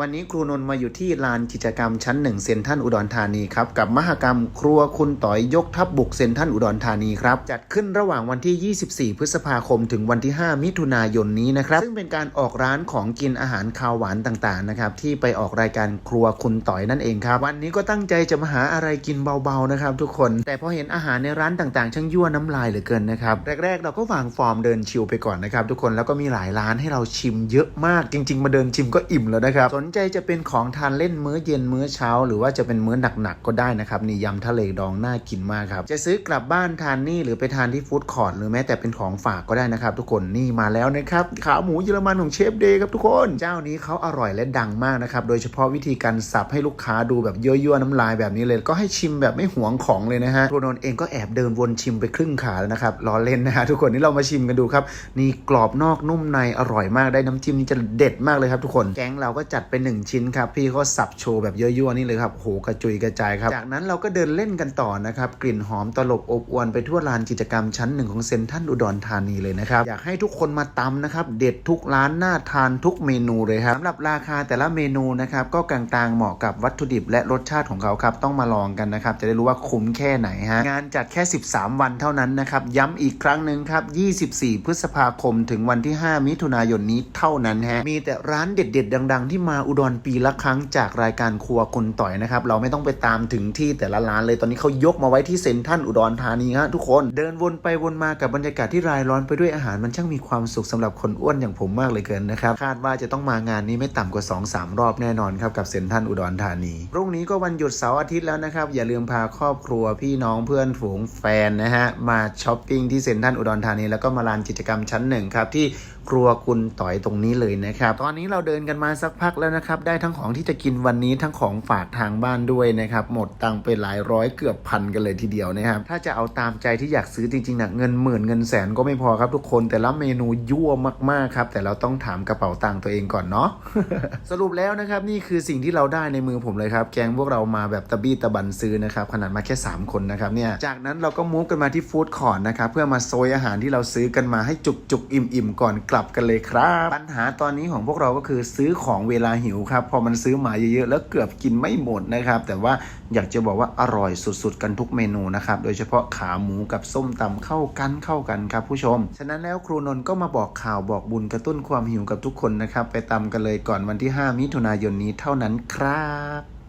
วันนี้ครูนนท์มาอยู่ที่ลานกิจกรรมชั้นหนึ่งเซ็นทรัลอุดรธานีครับกับมหกรรมครัวคุณต่อยยกทัพบุกเซ็นทรัลอุดรธานีครับจัดขึ้นระหว่างวันที่ 24 พฤษภาคมถึงวันที่ 5 มิถุนายนนี้นะครับซึ่งเป็นการออกร้านของกินอาหารคาวหวานต่างๆนะครับที่ไปออกรายการครัวคุณต่อยนั่นเองครับวันนี้ก็ตั้งใจจะมาหาอะไรกินเบาๆนะครับทุกคน แต่พอเห็นอาหารในร้านต่างๆ ช่างยั่วน้ำลายเหลือเกินนะครับแรกๆ เราก็วางฟอร์มเดินชิลไปก่อนนะครับทุกคนแล้วก็มีหลายร้านให้เราชิมเยอะมากจริง ๆ มาเดินชิมก็อิ่มแล้วนะครับนใจจะเป็นของทานเล่นมื้อเย็นมื้อเช้า หรือว่าจะเป็นมื้อหนักๆก็ได้นะครับนี่ยำทะเลดองน่ากินมากครับ จะซื้อกลับบ้านทานนี่หรือไปทานที่ฟู้ดคอร์ทหรือแม้แต่เป็นของฝากก็ได้นะครับทุกคนนี่มาแล้วนะครับขาหมูเยอรมันของเชฟเดย์ครับทุกคน เจ้านี้เขาอร่อยและดังมากนะครับโดยเฉพาะวิธีการสับให้ลูกค้าดูแบบยั่วๆน้ำลายแบบนี้เลย ก็ให้ชิมแบบไม่หวงของเลยนะฮะตัวนน์เองก็แอบเดินวนชิมไปครึ่งขาแล้วนะครับล้อเล่นนะฮะทุกคนนี่เรามาชิมกันดูครับนี่กรอบนอกนุ่มในอร่อยมากได้น้ำจิ้มนี่จะเด็ดมากเลยครับทุกคนแกงเราก็จัดเป็นหนึ่งชิ้นครับ พี่เขาสับโชว์แบบยั่วๆนี่เลยครับโหกระจุยกระจายครับ จากนั้นเราก็เดินเล่นกันต่อนะครับ กลิ่นหอมตลบอบอวนไปทั่วลานกิจกรรมชั้นหนึ่งของเซ็นทรัลอุดรธานีเลยนะครับ อยากให้ทุกคนมาตำนะครับ เด็ดทุกร้านน่าทานทุกเมนูเลยครับสำหรับราคาแต่ละเมนูนะครับก็กลางๆเหมาะกับวัตถุดิบและรสชาติของเขาครับต้องมาลองกันนะครับจะได้รู้ว่าคุ้มแค่ไหนฮะงานจัดแค่ 13 วันเท่านั้นนะครับย้ำอีกครั้งหนึ่งครับ24 พฤษภาคม ถึงวันที่ 5 มิถุนายนนี้เท่านั้นฮะมีแต่ร้านเด็ด ๆ ดัง ๆ ที่มาอุดรปีละครั้งจากรายการครัวคุณต่อยนะครับ เราไม่ต้องไปตามถึงที่แต่ละร้านเลยตอนนี้เขายกมาไว้ที่เซ็นทรัลอุดรธานีฮะทุกคนเดินวนไปวนมากับบรรยากาศที่รายล้อมไปด้วยอาหารมันช่างมีความสุขสำหรับคนอ้วนอย่างผมมากเลยเกินนะครับคาดว่าจะต้องมางานนี้ไม่ต่ำกว่า 2-3 รอบแน่นอนครับกับเซ็นทรัลอุดรธานีพรุ่งนี้ก็วันหยุดเสาร์อาทิตย์แล้วนะครับอย่าลืมพาครอบครัวพี่น้องเพื่อนฝูงแฟนนะฮะมาช้อปปิ้งที่เซ็นทรัลอุดรธานีแล้วก็มาลานกิจกรรมชั้นหนึ่งครับที่ครัวคุณต่อยตรงนี้เลยนะครับตอนนี้เราเดินกันมาสักพักแล้วนะครับ ได้ทั้งของที่จะกินวันนี้ทั้งของฝากทางบ้านด้วยนะครับ หมดตังไปหลายร้อยเกือบพันกันเลยทีเดียวนะครับ ถ้าจะเอาตามใจที่อยากซื้อจริงๆนะเงินหมื่นเงินแสนก็ไม่พอครับทุกคนแต่ละเมนูยั่วมากๆครับแต่เราต้องถามกระเป๋าตังค์ตัวเองก่อนเนาะสรุปแล้วนะครับนี่คือสิ่งที่เราได้ในมือผมเลยครับแกงพวกเรามาแบบตะบี้ตะบันซื้อนะครับขนาดมาแค่ 3 คนนะครับเนี่ยจากนั้นเราก็มูฟกันมาที่ฟู้ดคอร์ทนะครับเพื่อมาโซยอาหารที่เราซื้อกันมาให้จุกจุกๆอิ่มอิ่มๆก่อนกลับกันเลยครับ ปัญหาตอนนี้ของพวกเราก็คือซื้อของเวลาหิวครับพอมันซื้อมาเยอะๆแล้วเกือบกินไม่หมดนะครับ แต่ว่าอยากจะบอกว่าอร่อยสุดๆ กันทุกเมนูนะครับโดยเฉพาะขาหมูกับส้มตำเข้ากันเข้ากันครับผู้ชม ฉะนั้นแล้วครูนนท์ก็มาบอกข่าวบอกบุญกระตุ้นความหิวกับทุกคนนะครับ ไปตำกันเลยก่อนวันที่ 5 มิถุนายนนี้เท่านั้นครับ